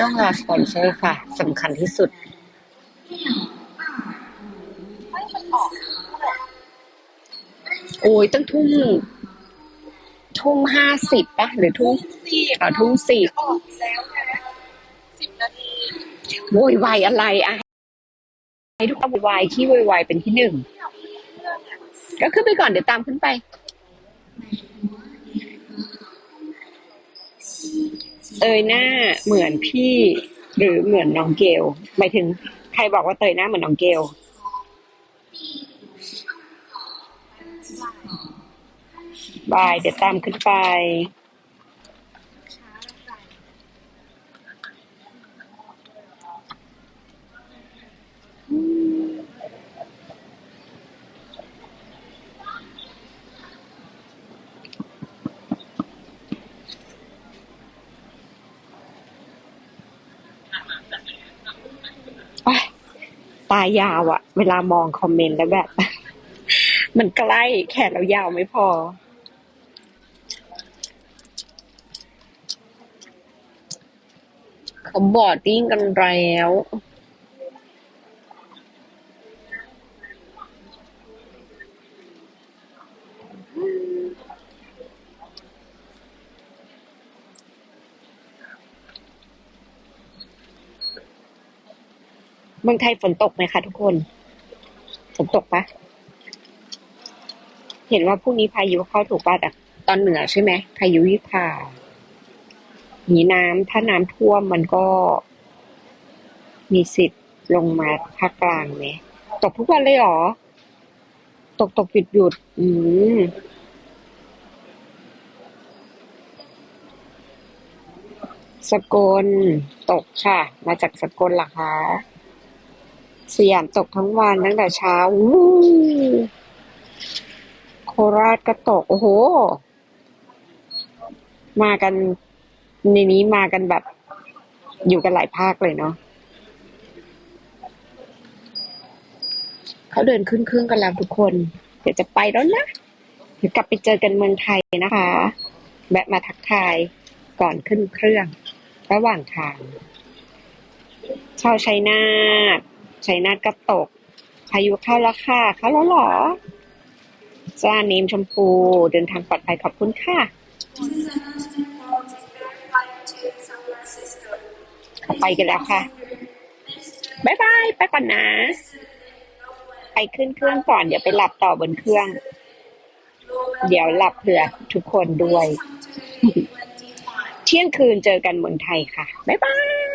ต้องรอสปอนเซอร์ค่ะสำคัญที่สุด โอ้ยตั้งทุ่ม ทุ่มห้าสิบปะหรือทุ่มสี่อ่าทุ่มสิบออกแล้วนะสิบนาทีโวยวายอะไรอะให้ทุกคนโวยวายที่โวยวายเป็นที่หนึ่ง ก็ขึ้นไปก่อนเดี๋ยวตามขึ้นไป เตยหน้าเหมือนพี่ หรือเหมือนน้องเกลหมายถึงใครบอกว่าเตยหน้าเหมือนน้องเกลบายเดี๋ยวตามขึ้นไป ตายาวอะเวลามองคอมเมนต์แล้วแบบ มันใกล้แขนเรายาวไม่พอ เขาบอดดิ้งกันแล้ว เมืองไทยฝนตกไหมคะทุกคน ฝนตกปะ เห็นว่าพรุ่งนี้พายุเข้าถูกป่ะแต่ตอนเหนือใช่ไหมพายุวิภาหนีน้ำถ้าน้ำท่วมมันก็ มีสิทธิ์ลงมาภาคกลางไหมตกทุกวันเลยหรอ ตกตกหยุดหยุด อืมสกลตกค่ะ มาจากสกลหรอคะ สยามตกทั้งวันตั้งแต่เช้าโคราชก็ตก โอ้โห มากัน ในนี้มากันแบบ อยู่กันหลายภาคเลยเนาะเขาเดินขึ้นเครื่องกันแล้วทุกคน เดี๋ยวจะไปแล้วนะ เดี๋ยวกลับไปเจอกันเมืองไทยนะคะ แวะมาทักทายก่อนขึ้นเครื่อง ระหว่างทางชาวชัยนาท ชัยนาทก็ตก พายุเข้าแล้วค่ะ เข้าแล้วหรอ จ้าเนมชมพู เดินทางปลอดภัยขอบคุณค่ะไปกันแล้วค่ะบ๊ายบาย ไปก่อนนะ ไปขึ้นเครื่องก่อน เดี๋ยวไปหลับต่อบนเครื่อง เดี๋ยวหลับเผื่อทุกคนด้วย เที่ยงคืนเจอกันเมืองไทยค่ะ บ๊ายบาย